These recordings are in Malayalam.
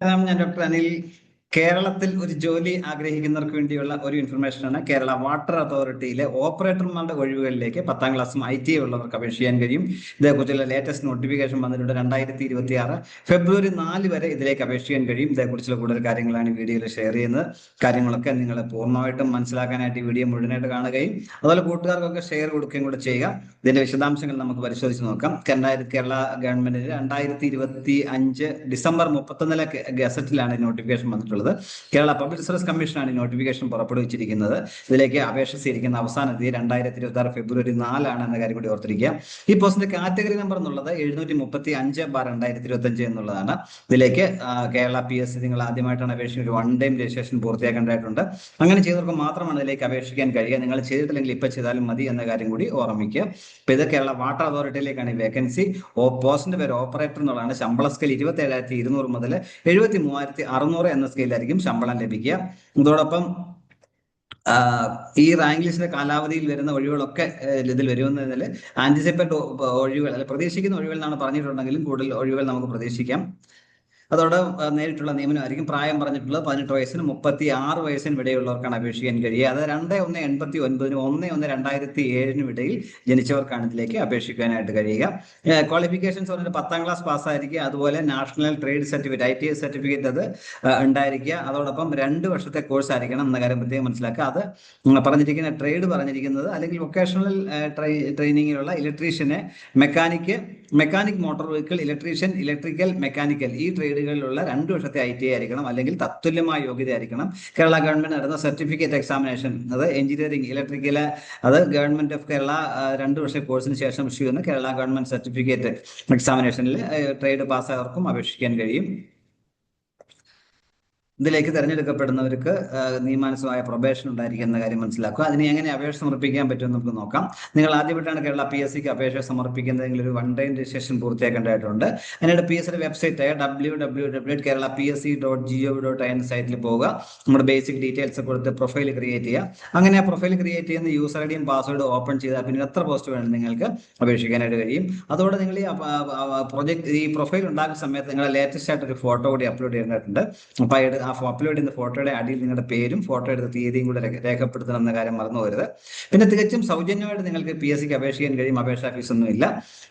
ഞാൻ ഡോക്ടർ അനിൽ കേരളത്തിൽ ഒരു ജോലി ആഗ്രഹിക്കുന്നവർക്ക് വേണ്ടിയുള്ള ഒരു ഇൻഫർമേഷൻ ആണ് കേരള വാട്ടർ അതോറിറ്റിയിലെ ഓപ്പറേറ്റർമാരുടെ ഒഴിവുകളിലേക്ക് പത്താം ക്ലാസ്സും ഐ ടി ഉള്ളവർക്ക് അപേക്ഷിക്കാൻ കഴിയും. ഇതേക്കുറിച്ചുള്ള ലേറ്റസ്റ്റ് നോട്ടിഫിക്കേഷൻ വന്നിട്ടുണ്ട് രണ്ടായിരത്തി ഇരുപത്തി ആറ് ഫെബ്രുവരി നാല് വരെ ഇതിലേക്ക് അപേക്ഷിക്കാൻ കഴിയും. ഇതേക്കുറിച്ചുള്ള കൂടുതൽ കാര്യങ്ങളാണ് വീഡിയോയിൽ ഷെയർ ചെയ്യുന്നത്. കാര്യങ്ങളൊക്കെ നിങ്ങൾ പൂർണമായിട്ടും മനസ്സിലാക്കാനായിട്ട് വീഡിയോ മുഴുവനായിട്ട് കാണുകയും അതുപോലെ കൂട്ടുകാർക്കൊക്കെ ഷെയർ കൊടുക്കുകയും കൂടെ ചെയ്യുക. ഇതിന്റെ വിശദാംശങ്ങൾ നമുക്ക് പരിശോധിച്ച് നോക്കാം. രണ്ടായിരത്തി കേരള ഗവൺമെന്റിന് രണ്ടായിരത്തി ഇരുപത്തി അഞ്ച് ഡിസംബർ മുപ്പത്തൊന്നിലെ ഗസറ്റിലാണ് നോട്ടിഫിക്കേഷൻ വന്നിട്ടുള്ളത്. കേരള പബ്ലിക് സർവീസ് കമ്മീഷനാണ് ഈ നോട്ടിഫിക്കേഷൻ പുറപ്പെടുവിച്ചിരിക്കുന്നത്. ഇതിലേക്ക് അപേക്ഷ സ്വീകരിക്കുന്ന അവസാന തീയതി രണ്ടായിരത്തി ഇരുപത്തി ആറ് ഫെബ്രുവരി നാലാണ് എന്ന കാര്യം കൂടി ഓർത്തിരിക്കുക. ഈ പോസ്റ്റിന്റെ കാറ്റഗറി നമ്പർ എന്നുള്ളത് എഴുന്നൂറ്റി മുപ്പത്തി അഞ്ച് ബാർ രണ്ടായിരത്തി ഇരുപത്തി അഞ്ച് എന്നുള്ളതാണ്. ഇതിലേക്ക് കേരള പി എസ് സി നിങ്ങൾ ആദ്യമായിട്ടാണ് അപേക്ഷിക്കുന്ന ഒരു വൺ ടൈം രജിസ്ട്രേഷൻ പൂർത്തിയാക്കേണ്ടതായിട്ടുണ്ട്. അങ്ങനെ ചെയ്തവർക്ക് മാത്രമാണ് ഇതിലേക്ക് അപേക്ഷിക്കാൻ കഴിയുക. നിങ്ങൾ ചെയ്തിട്ടില്ലെങ്കിൽ ഇപ്പൊ ചെയ്താലും മതി എന്ന കാര്യം കൂടി ഓർമ്മിക്കുക. ഇപ്പൊ ഇത് കേരള വാട്ടർ അതോറിറ്റിയിലേക്കാണ് ഈ വേക്കൻസി ഓ പോസ്റ്റിന്റെ പേര് ഓപ്പറേറ്റർ എന്നുള്ളതാണ്. ശമ്പള സ്കെയിൽ ഇരുപത്തി ഏഴായിരത്തി ഇരുന്നൂറ് മുതൽ എഴുപത്തി മൂവായിരത്തി അറുന്നൂറ് എന്ന സ്കെയിലായിരിക്കും ശമ്പളം ലഭിക്കുക. അതോടൊപ്പം ഈ റാങ്ക് ലിസ്റ്റിന്റെ കാലാവധിയിൽ വരുന്ന ഒഴിവുകളൊക്കെ ഇതിൽ വരുമെന്നതിൽ ആന്റിസിപ്പേറ്റ് ഒഴിവുകൾ അല്ലെ പ്രതീക്ഷിക്കുന്ന ഒഴിവുകൾ എന്നാണ് പറഞ്ഞിട്ടുണ്ടെങ്കിലും കൂടുതൽ ഒഴിവുകൾ നമുക്ക് പ്രതീക്ഷിക്കാം. അതോടെ നേരിട്ടുള്ള നിയമനമായിരിക്കും. പ്രായം പറഞ്ഞിട്ടുള്ളത് പതിനെട്ട് വയസ്സിന് മുപ്പത്തി ആറ് വയസ്സിന് ഇടയുള്ളവർക്കാണ് അപേക്ഷിക്കാൻ കഴിയുക. അത് രണ്ട് ഒന്ന് എൺപത്തി ഒൻപതിനും ഒന്ന് ഒന്ന് രണ്ടായിരത്തി ഏഴിനും ഇടയിൽ ജനിച്ചവർക്കാണ് ഇതിലേക്ക് അപേക്ഷിക്കാനായിട്ട് കഴിയുക. ക്വാളിഫിക്കേഷൻസ് പറഞ്ഞാൽ പത്താം ക്ലാസ് പാസ്സായിരിക്കുക. അതുപോലെ national trade certificate I T certificate അത് ഉണ്ടായിരിക്കുക. അതോടൊപ്പം രണ്ട് വർഷത്തെ കോഴ്സ് ആയിരിക്കണം എന്ന കാര്യം പ്രത്യേകം മനസ്സിലാക്കുക. അത് പറഞ്ഞിരിക്കുന്ന ട്രേഡ് പറഞ്ഞിരിക്കുന്നത് അല്ലെങ്കിൽ വൊക്കേഷണൽ ട്രെയിനിങ്ങിലുള്ള ഇലക്ട്രീഷ്യനെ mechanic mechanic motor vehicle electrician electrical mechanical ഈ ട്രേഡുകളിലുള്ള രണ്ട് വർഷത്തെ ഐ ടി ആയിരിക്കണം അല്ലെങ്കിൽ തത്തുല്യമായ യോഗ്യത ആയിരിക്കണം. കേരള ഗവൺമെന്റ് നടന്ന സർട്ടിഫിക്കറ്റ് എക്സാമിനേഷൻ അത് എഞ്ചിനീയറിംഗ് ഇലക്ട്രിക്കൽ അത് ഗവൺമെന്റ് ഓഫ് കേരള രണ്ട് വർഷ കോഴ്സിന് ശേഷം ഇഷ്യൂ ചെയ്യുന്ന കേരള ഗവൺമെന്റ് സർട്ടിഫിക്കറ്റ് എക്സാമിനേഷനിൽ ട്രേഡ് പാസ്സായവർക്കും അപേക്ഷിക്കാൻ കഴിയും. ഇതിലേക്ക് തിരഞ്ഞെടുക്കപ്പെടുന്നവർക്ക് നിയമാനുസൃതമായ പ്രൊബേഷൻ ഉണ്ടായിരിക്കുന്ന കാര്യം മനസ്സിലാക്കുക. അതിന് എങ്ങനെ അപേക്ഷ സമർപ്പിക്കാൻ പറ്റുമെന്ന് നമുക്ക് നോക്കാം. നിങ്ങൾ ആദ്യമായിട്ടാണ് കേരള പി എസ് സിക്ക് അപേക്ഷ സമർപ്പിക്കുന്നതെങ്കിൽ ഒരു വൺ ഡേ രജിസ്ട്രേഷൻ പൂർത്തിയാക്കേണ്ടതായിട്ടുണ്ട്. അതിനായിട്ട് പി എസ് സിയുടെ website W W W Kerala P S C dot G O dot I N സൈറ്റിൽ പോവുക. നമ്മുടെ ബേസിക് ഡീറ്റെയിൽസ് കൊടുത്ത് പ്രൊഫൈൽ ക്രിയേറ്റ് ചെയ്യുക. അങ്ങനെ ആ പ്രൊഫൈൽ ക്രിയേറ്റ് ചെയ്യുന്ന യൂസർ ഐ ഡിയും പാസ്വേഡ് ഓപ്പൺ ചെയ്താൽ പിന്നെ എത്ര പോസ്റ്റ് വേണം നിങ്ങൾക്ക് അപേക്ഷിക്കാനായിട്ട് കഴിയും. അതോടെ നിങ്ങൾ ഈ പ്രൊജക്ട് ഈ പ്രൊഫൈൽ ഉണ്ടാക്കുന്ന സമയത്ത് നിങ്ങളുടെ ലേറ്റസ്റ്റ് ആയിട്ട് ഒരു ഫോട്ടോ കൂടി അപ്ലോഡ് ചെയ്യേണ്ടതായിട്ടുണ്ട്. അപ്പോൾ ആ അപ്ലോഡ് ചെയ്യുന്ന ഫോട്ടോയുടെ അടിയിൽ നിങ്ങളുടെ പേരും ഫോട്ടോ എടുത്ത തീയതിയും കൂടെ രേഖപ്പെടുത്തണം എന്ന കാര്യം മറന്നു പോരുത് പിന്നെ തികച്ചും സൗജന്യമായിട്ട് നിങ്ങൾക്ക് പി എസ് സിക്ക് അപേക്ഷിക്കാൻ കഴിയും. അപേക്ഷാ ഫീസ് ഒന്നും ഇല്ല.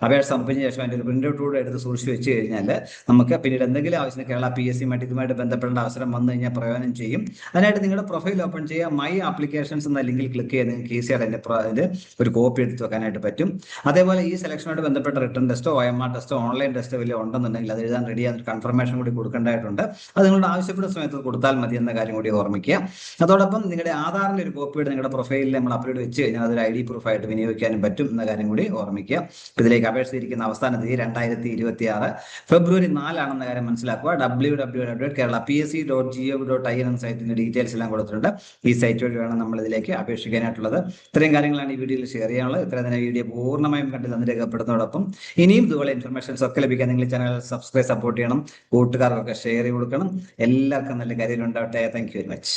അപേക്ഷ സമർപ്പിച്ച ശേഷം അതിന്റെ ഒരു പ്രിന്റ് ഔട്ട് കൂടെ എടുത്ത് സൂക്ഷിച്ച് വെച്ച് കഴിഞ്ഞാൽ നമുക്ക് പിന്നീട് എന്തെങ്കിലും ആവശ്യത്തിന് കേരള പി എസ് സിയുമായിട്ട് ഇതുമായിട്ട് ബന്ധപ്പെടേണ്ട അവസരം വന്നു കഴിഞ്ഞാൽ പ്രയോജനം ചെയ്യും. അതിനായിട്ട് നിങ്ങളുടെ പ്രൊഫൈൽ ഓപ്പൺ ചെയ്യുക മൈ ആപ്ലിക്കേഷൻസ് എന്ന ലിങ്കിൽ ക്ലിക്ക് ചെയ്ത് നിങ്ങൾക്ക് ഈസിയായിട്ട് അതിന്റെ അതിന്റെ ഒരു കോപ്പി എടുത്ത് വെക്കാനായിട്ട് പറ്റും. അതേപോലെ ഈ സെലക്ഷനോട് ബന്ധപ്പെട്ട റിട്ടേൺ ടെസ്റ്റോ ഒ എം ആർ ടെസ്റ്റോ ഓൺലൈൻ ടെസ്റ്റോ വലിയ ഉണ്ടെന്നുണ്ടെങ്കിൽ അത് എഴുതാൻ റെഡി ആയിട്ട് കൺഫർമേഷൻ കൂടി കൊടുക്കേണ്ടതായിട്ടുണ്ട്. അത് നിങ്ങളുടെ ആവശ്യപ്പെടുന്ന സമയത്ത് കൊടുത്താൽ മതി എന്ന കാര്യം കൂടി ഓർമ്മിക്കുക. അതോടൊപ്പം നിങ്ങളുടെ ആധാറിന്റെ ഒരു കോപ്പിയുടെ നിങ്ങളുടെ പ്രൊഫൈലിൽ നമ്മൾ അപ്ലോഡ് വെച്ച് കഴിഞ്ഞാൽ അതൊരു ഐ ഡി പ്രൂഫായിട്ട് വിനിയോഗിക്കാനും പറ്റും എന്ന കാര്യം കൂടി ഓർമ്മിക്കുക. ഇതിലേക്ക് അപേക്ഷിച്ചിരിക്കുന്ന അവസാന തീയതി രണ്ടായിരത്തി ഇരുപത്തി ആറ് ഫെബ്രുവരി നാലാണെന്ന കാര്യം മനസ്സിലാക്കുക. W W W Kerala P S C dot G O dot I N സൈറ്റിന്റെ details എല്ലാം കൊടുത്തിട്ടുണ്ട്. ഈ സൈറ്റ് വഴി വേണം നമ്മൾ ഇതിലേക്ക് അപേക്ഷിക്കാനായിട്ടുള്ളത്. ഇത്രയും കാര്യങ്ങളാണ് ഈ വീഡിയോയിൽ ഷെയർ ചെയ്യാനുള്ളത്. ഇത്രയും തന്നെ വീഡിയോ പൂർണമായും കണ്ടിൽ തന്നെ രേഖപ്പെടുന്നതോടൊപ്പം ഇനിയും ഇതുപോലെ ഇൻഫർമേഷൻസ് ഒക്കെ ലഭിക്കാൻ നിങ്ങൾ ചാനൽ സബ്സ്ക്രൈബ് സപ്പോർട്ട് ചെയ്യണം. കൂട്ടുകാർക്കൊക്കെ ഷെയർ ചെയ്ത് കൊടുക്കണം. എല്ലാവർക്കും നല്ല കാര്യങ്ങൾ ഉണ്ടാവട്ടെ. Thank you very much